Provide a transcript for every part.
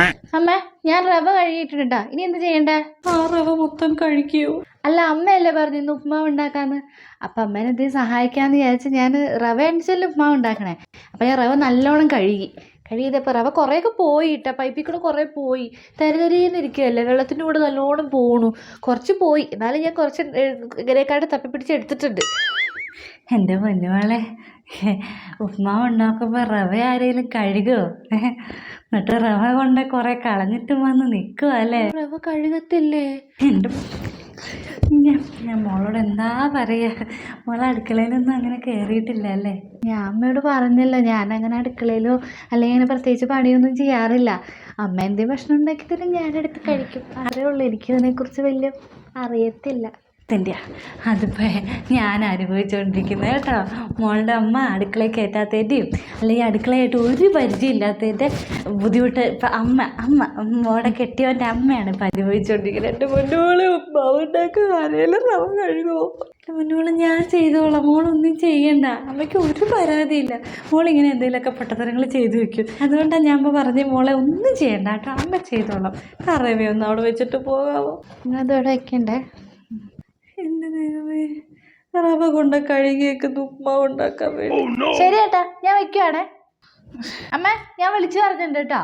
അമ്മ ഞാൻ റവ കഴുകിയിട്ടുണ്ട് ഇനി എന്ത് ചെയ്യണ്ടേ? ആ റവ മൊത്തം കഴിക്കൂ അല്ല അമ്മയല്ലേ പറഞ്ഞു ഇന്ന് ഉപ്മാവ് ഉണ്ടാക്കാന്ന്. അപ്പം അമ്മേനെ എന്തെങ്കിലും സഹായിക്കാന്ന് വിചാരിച്ച് ഞാൻ റവ അനുസരിച്ച് ഉപ്മാവ് ഉണ്ടാക്കണേ. അപ്പം ഞാൻ റവ നല്ലോണം കഴുകി. കഴുകിയപ്പോൾ റവ കുറേയൊക്കെ പോയി ഇട്ട പൈപ്പിൽ കൂടെ കുറേ പോയി. തരതരീന്നിരിക്കുകയല്ലേ വെള്ളത്തിന്റെ കൂടെ നല്ലോണം പോണു. കുറച്ച് പോയി. എന്നാലും ഞാൻ കുറച്ച് തപ്പി പിടിച്ച് എടുത്തിട്ടുണ്ട്. എന്റെ പൊന്നുമോളെ ഉപ്മാവ് ഉണ്ടാക്കുമ്പോൾ റവ ആരെങ്കിലും കഴുകുമോ എന്നിട്ട് റവ കൊണ്ട് കൊറേ കളഞ്ഞിട്ട് വന്ന് നിൽക്കുക അല്ലേ? റവ കഴുകത്തില്ലേ? എന്റെ ഞാൻ ഞാൻ മോളോട് എന്താ പറയാ? മോളെ അടുക്കളയിലൊന്നും അങ്ങനെ കയറിയിട്ടില്ല അല്ലേ? ഞാൻ അമ്മയോട് പറഞ്ഞില്ല. ഞാൻ അങ്ങനെ അടുക്കളയിലോ അല്ലെങ്കിൽ അങ്ങനെ പ്രത്യേകിച്ച് പണിയൊന്നും ചെയ്യാറില്ല. അമ്മ എന്തേ ഭക്ഷണം ഉണ്ടാക്കി തരും? ഞാനെടുത്ത് കഴിക്കും. അതേ ഉള്ളൂ. കുറിച്ച് വലിയ അറിയത്തില്ല. തന്റെ അതിപ്പോൾ ഞാൻ അനുഭവിച്ചുകൊണ്ടിരിക്കുന്നത് കേട്ടോ. മോളുടെ അമ്മ അടുക്കളയിൽ കയറ്റാത്തതിന്റെയും അല്ലെങ്കിൽ അടുക്കളയായിട്ട് ഒരു പരിചയമില്ലാത്തതിന്റെ ബുദ്ധിമുട്ട് ഇപ്പം അമ്മ അമ്മ മോളെ കെട്ടിയവന്റെ അമ്മയാണ് ഇപ്പം അനുഭവിച്ചുകൊണ്ടിരിക്കുന്നത് എന്റെ മുന്നോൾ ഉപ്പാവ് ഉണ്ടാക്കുക ആരെങ്കിലും കഴുകുമോ എന്റെ മുന്നോൾ ഞാൻ ചെയ്തോളാം. മോളൊന്നും ചെയ്യണ്ട. അമ്മയ്ക്ക് ഒരു പരാതിയില്ല. മോളിങ്ങനെ എന്തെങ്കിലുമൊക്കെ പൊട്ടത്തരങ്ങൾ ചെയ്തു വെക്കും. അതുകൊണ്ടാണ് ഞാൻ ഇപ്പോൾ പറഞ്ഞ മോളെ ഒന്നും ചെയ്യണ്ട കേട്ടോ. അമ്മ ചെയ്തോളാം. കറവേ ഒന്ന് അവിടെ വെച്ചിട്ട് പോകാമോ അതവിടെ വെക്കണ്ടേ? റവ കൊണ്ട് കഴുകിയൊക്കെ ഉപ്മാവ് ഉണ്ടാക്കാൻ വേണ്ടി. ശരി ഏട്ടാ ഞാൻ വെക്കുവാണേ. അമ്മ ഞാൻ വിളിച്ചു പറഞ്ഞിട്ടുണ്ട് കേട്ടോ.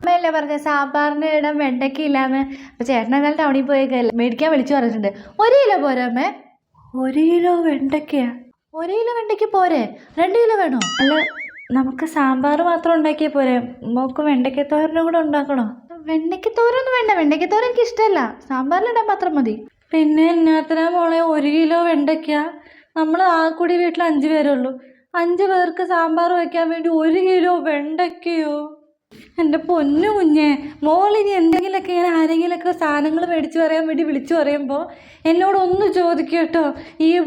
അമ്മയല്ലേ പറഞ്ഞ സാമ്പാറിന് ഇടാൻ വെണ്ടയ്ക്ക ഇല്ലാന്ന് അപ്പൊ ചേട്ടൻ എന്നാലും ടൗണിൽ പോയേക്കല്ലേ മേടിക്കാൻ വിളിച്ചു പറഞ്ഞിട്ടുണ്ട്. ഒരു കിലോ പോരെ അമ്മേ? ഒരു കിലോ വെണ്ടയ്ക്കയാ ഒരു കിലോ വെണ്ടയ്ക്ക് പോരെ? രണ്ട് കിലോ വേണോ? അല്ല നമുക്ക് സാമ്പാർ മാത്രം ഉണ്ടാക്കിയ പോരെ. മോക്ക് വെണ്ടയ്ക്ക തോരനും കൂടെ ഉണ്ടാക്കണോ? വെണ്ടയ്ക്കത്തോരൊന്നും വേണ്ട വെണ്ടയ്ക്ക തോരൻ എനിക്ക് ഇഷ്ടമല്ല. സാമ്പാറിലിടാൻ മാത്രം മതി. പിന്നെ എന്നാത്തിനാ മോളെ ഒരു കിലോ വെണ്ടയ്ക്ക. നമ്മൾ ആ കൂടി വീട്ടിൽ അഞ്ച് പേരുള്ളൂ അഞ്ച് പേർക്ക് സാമ്പാർ വയ്ക്കാൻ വേണ്ടി ഒരു കിലോ വെണ്ടയ്ക്കയോ? എന്റെ പൊന്നു കുഞ്ഞെ മോളിനി എന്തെങ്കിലുമൊക്കെ ഇങ്ങനെ ആരെങ്കിലുമൊക്കെ സാധനങ്ങൾ മേടിച്ച് പറയാൻ വേണ്ടി വിളിച്ചു പറയുമ്പോൾ എന്നോട് ഒന്ന് ചോദിക്കുക കേട്ടോ. ഈ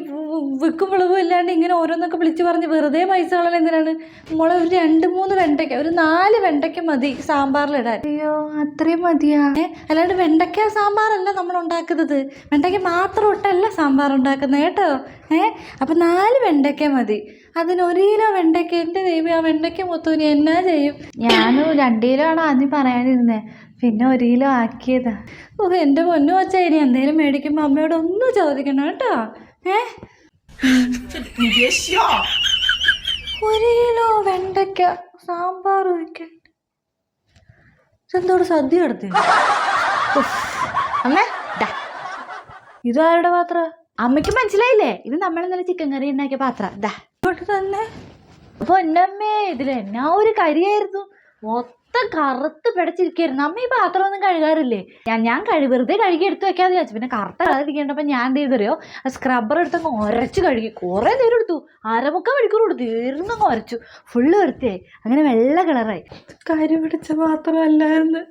വിക്കും വിളവും ഇല്ലാണ്ട് ഇങ്ങനെ ഓരോന്നൊക്കെ വിളിച്ചു പറഞ്ഞ് വെറുതെ പൈസ കളയാൻ എന്തിനാണ്? മോളെ ഒരു രണ്ട് മൂന്ന് വെണ്ടയ്ക്ക ഒരു നാല് വെണ്ടയ്ക്ക മതി സാമ്പാറിലിടാൻ. അയ്യോ അത്രയും മതിയാ. അല്ലാണ്ട് വെണ്ടയ്ക്ക സാമ്പാറല്ല നമ്മൾ ഉണ്ടാക്കുന്നത് വെണ്ടയ്ക്ക മാത്രം ഇട്ടല്ല സാമ്പാർ ഉണ്ടാക്കുന്നത് കേട്ടോ. ഏഹ് അപ്പം നാല് വെണ്ടയ്ക്ക മതി. അതിന് ഒരു കിലോ വെണ്ടയ്ക്ക എന്റെ ദൈവം ആ വെണ്ടയ്ക്ക മൊത്തം ഇനി എന്നാ ചെയ്യും? ഞാനും രണ്ട് കിലോ ആണ് ആദ്യം പറയാനിരുന്നേ. പിന്നെ ഒരു കിലോ ആക്കിയതാ. ഓ എന്റെ പൊന്നു വച്ച ഇനി എന്തേലും മേടിക്കുമ്പോൾ അമ്മയോട് ഒന്നും ചോദിക്കണം കേട്ടോ. ഏ? ഒരു കിലോ വെണ്ടയ്ക്ക സാമ്പാർ ഒഴിക്കാൻ ഇതെന്തോട് സദ്യ നടത്തി അമ്മേ. ഇതാരുടെ പാത്ര? അമ്മയ്ക്ക് മനസ്സിലായില്ലേ? ഇത് നമ്മൾ ഇന്നലെ ചിക്കൻ കറി ഉണ്ടാക്കിയ പാത്ര. ദാ. ഇങ്ങോട്ട് തന്നെ. അപ്പൊ എന്നമ്മേ ഇതിൽ എന്നാ ഒരു കരിയായിരുന്നു. മൊത്തം കറുത്ത് പിടച്ചിരിക്കായിരുന്നു. അമ്മ ഈ പാത്രം ഒന്നും കഴുകാറില്ലേ? ഞാൻ ഞാൻ കഴു വെറുതെ കഴുകി എടുത്ത് വെക്കാതെ വിചാരിച്ചു. പിന്നെ കറുത്ത കളറിരിക്കേണ്ടപ്പോൾ ഞാൻ എന്ത് ചെയ്തറിയോ? സ്ക്രബ്ബർ എടുത്തങ്ങ് ഉരച്ച് കഴുകി. കുറേ നേരം എടുത്തു. അരമുക്കാൽ മണിക്കൂർ കൊടുത്തു ഇരുന്നങ്ങ് ഉരച്ചു ഫുള്ള് വൃത്തിയായി. അങ്ങനെ വെള്ള കളറായി. കരി പിടിച്ച പാത്രമല്ലായിരുന്നു.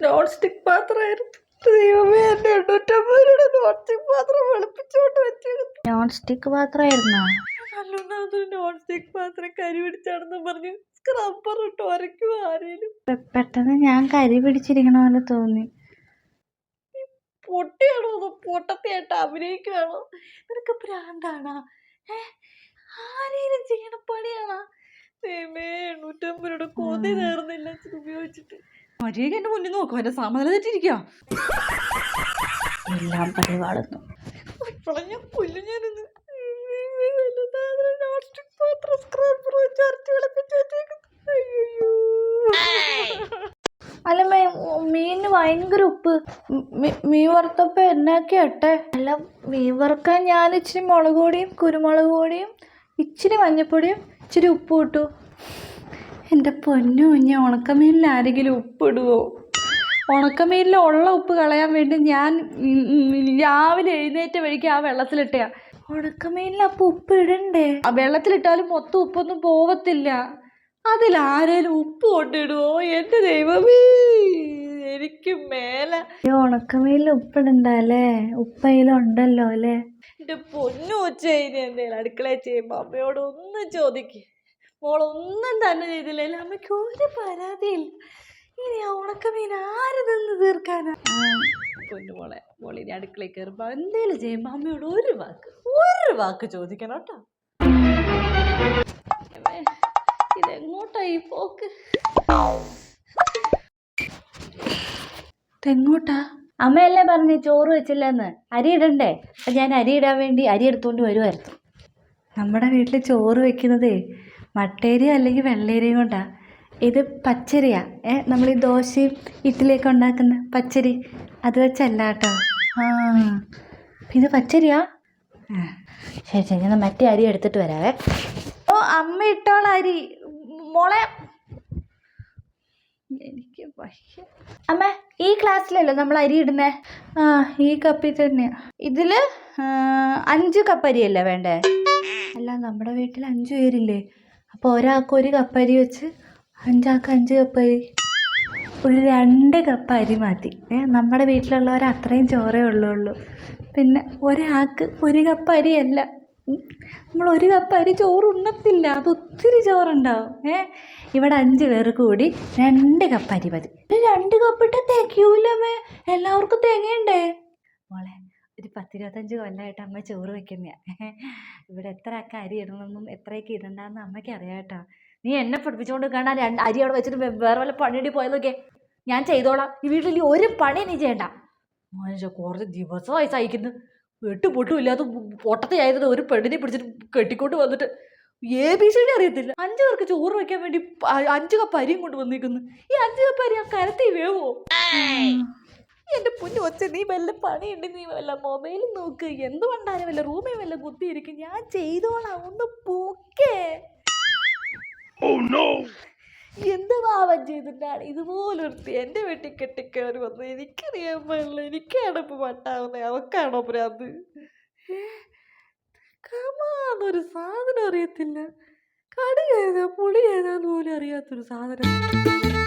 Non stick പാത്രമായിരുന്നു. ദൈവമേ എന്റെ എണ്ണൂറ്റമ്പത് രൂപയുടെ നോൺ സ്റ്റിക്ക് പാത്രം വെളുപ്പിച്ചോണ്ട് വെച്ചു നോൺ സ്റ്റിക്ക് പാത്രമായിരുന്നോ? കരി പിടിച്ചാണെന്ന് പറഞ്ഞു സ്ക്രബ്ബർ ഇട്ട് ആരേലും? പെട്ടെന്ന് ഞാൻ കരി പിടിച്ചിരിക്കണ പോലെ തോന്നി. പൊട്ടിയാണോ അത് പൊട്ടത്തിയായിട്ട് അഭിനയിക്കുകയാണോ നിനക്ക് ഭ്രാന്താണോ? ഏ? ആരേലും ചെയ്യണ പണിയാണോ? ദൈവമേ എണ്ണൂറ്റമ്പത് രൂപയുടെ കൊതി നേർന്നില്ല ഉപയോഗിച്ചിട്ട്. മര്യാദ എന്റെ മുന്നിൽ നോക്കും എന്റെ സമനില തെറ്റിരിക്കുക എല്ലാം പരിപാടുന്നു ഇപ്പോഴും ഞാൻ ഞാനിന്ന് അല്ല മേ മീനിന് ഭയങ്കര ഉപ്പ്. മീൻ വറുത്തപ്പോൾ എന്നാക്കി അല്ല മീൻ വറുക്കാൻ ഞാൻ ഇച്ചിരി മുളക് പൊടിയും കുരുമുളക് പൊടിയും ഇച്ചിരി മഞ്ഞപ്പൊടിയും ഇച്ചിരി ഉപ്പ് ഇട്ടു. എന്റെ പൊന്നു ഞാൻ ഉണക്കമീനിൽ ആരെങ്കിലും ഉപ്പിടുവോ ഉണക്കമീനിൽ ഉള്ള ഉപ്പ് കളയാൻ വേണ്ടി ഞാൻ രാവിലെ എഴുന്നേറ്റ വഴിക്ക് ആ വെള്ളത്തിലിട്ടയാ. ഉണക്കമീനിൽ അപ്പൊ ഉപ്പ് ഇടണ്ടേ? ആ വെള്ളത്തിലിട്ടാലും മൊത്തം ഉപ്പൊന്നും പോവത്തില്ല. അതിൽ ആരേലും ഉപ്പ് കൊണ്ടിടുവോ? എന്റെ ദൈവമേ എനിക്ക് മേലെ. ഉണക്കമീനിൽ ഉപ്പിടണ്ടല്ലേ ഉപ്പയിലുണ്ടല്ലോ അല്ലേ? എന്റെ പൊന്നു ഉച്ച ഇനി എന്തെങ്കിലും അടുക്കളയിൽ ചെയ്യുമ്പോൾ അമ്മയോട് ഒന്നും ചോദിക്ക്. മോളൊന്നും തന്നെ ചെയ്തില്ല അമ്മയ്ക്ക് ഒരു പരാതിയില്ല. ഇനി ആ ഉണക്കമീൻ ആര് നിന്ന് തീർക്കാനാ? പൊന്നു മോളെ. മോളിനി അടുക്കളയിൽ കയറുമ്പോൾ എന്തേലും ചെയ്യുമ്പോൾ അമ്മയോട് ഒരു വാക്ക് ഒരു വാക്ക് ചോദിക്കണം കേട്ടോ. ഇതെങ്ങോട്ടാ ഈ പോക്ക്? തെങ്ങോട്ടാ അമ്മയല്ലേ പറഞ്ഞു ചോറ് വെച്ചില്ലെന്ന്? അരി ഇടണ്ടേ? അപ്പം ഞാൻ അരി ഇടാൻ വേണ്ടി അരി എടുത്തുകൊണ്ട് വരുമായിരുന്നു നമ്മുടെ വീട്ടിൽ ചോറ് വെക്കുന്നതേ മട്ടേരിയോ അല്ലെങ്കിൽ വെള്ളേരിയും കൊണ്ടാ. ഇത് പച്ചരിയാ. ഏ നമ്മൾ ഈ ദോശയും ഇഡ്ഡലിയൊക്കെ ഉണ്ടാക്കുന്ന പച്ചരി. അത് വെച്ചല്ല കേട്ടോ. ആ ഇത് പച്ചരിയാ? ശരി ശരി ഞാൻ മറ്റേ അരി എടുത്തിട്ട് വരാവേ. ഓ അമ്മ ഇട്ടോള അരി. മോളെ. എനിക്ക് അമ്മ ഈ ക്ലാസ്സിലല്ലോ നമ്മൾ അരി ഇടുന്നേ? ആ ഈ കപ്പിൽ തന്നെയാ. ഇതിൽ അഞ്ച് കപ്പ് അരിയല്ലേ വേണ്ടേ? അല്ല നമ്മുടെ വീട്ടിൽ അഞ്ച് പേരില്ലേ. അപ്പോൾ ഒരാൾക്ക് ഒരു കപ്പ് അരി വെച്ച് അഞ്ചാൾക്ക് അഞ്ച് കപ്പ് അരി ഒരു രണ്ട് കപ്പ് അരി മതി. നമ്മുടെ വീട്ടിലുള്ളവർ അത്രയും ചോറേ ഉള്ളൂ പിന്നെ ഒരാൾക്ക് ഒരു കപ്പ് അരിയല്ല. നമ്മൾ ഒരു കപ്പ് അരി ചോറ് ഉണ്ണത്തില്ല. അത് ഒത്തിരി ചോറുണ്ടാവും. ഏ ഇവിടെ അഞ്ച് പേർക്ക് കൂടി രണ്ട് കപ്പ് അരി മതി. രണ്ട് കപ്പ് കപ്പിട്ട് തികയൂലമ്മേ എല്ലാവർക്കും തികയണ്ടേ? മോളെ ഒരു പത്തിരുപത്തഞ്ച് കൊല്ലമായിട്ട് അമ്മ ചോറ് വെക്കുന്നതാണ് ഇവിടെ എത്ര അക്ക അരി ഇടണമെന്നും എത്രയൊക്കെ ഇടണ്ടെന്ന് അമ്മയ്ക്ക് അറിയാം കേട്ടോ. നീ എന്നെ പഠിപ്പിച്ചുകൊണ്ട് കാണാൻ രണ്ട് അരി അവിടെ വെച്ചിട്ട് വേറെ വല്ല പണിയുടെ പോയതൊക്കെ ഞാൻ ചെയ്തോളാം. ഈ വീട്ടിൽ ഒരു പണി നീ ചെയ്യണ്ട. മനുഷ്യ കുറച്ച് ദിവസമായി സഹിക്കുന്നു. വെട്ടു പൊട്ടും ഇല്ലാത്ത പൊട്ടത്തെയായത് ഒരു പെണ്ണിനെ പിടിച്ചിട്ട് കെട്ടിക്കൊണ്ട് വന്നിട്ട് എ ബി സി ഡി അറിയത്തില്ല. അഞ്ചു പേർക്ക് ചോറ് വെക്കാൻ വേണ്ടി അഞ്ചു കപ്പ് അരിയും കൊണ്ട് വന്നിരിക്കുന്നു. ഈ അഞ്ചു കപ്പ് അരി ആ കരത്തി വേവോ? എന്റെ പൊന്നു ഒച്ച നീ വല്ല പണിയുണ്ട്? നീ വല്ല മൊബൈൽ നോക്ക്. എന്ത് പണ്ടാലും വല്ല റൂമിൽ വല്ല കുത്തിയിരിക്കും? ഞാൻ ചെയ്തോളാം. ഒന്ന് പോക്കേ. എന്ത് പാവം ചെയ്തിട്ടാണ് ഇതുപോലൊരുത്തി എന്റെ വീട്ടിൽ കെട്ടിക്കയറി വന്നത്? എനിക്കറിയാൻ പാടില്ല. എനിക്കാണ് ഇപ്പൊ പട്ടാവുന്നത് അവക്കാണോ പ്രാന്ത്? കമാന്നൊരു സാധനം അറിയത്തില്ല. കടി ഏതാ പുളി ഏതാന്ന് പോലും അറിയാത്തൊരു സാധനം.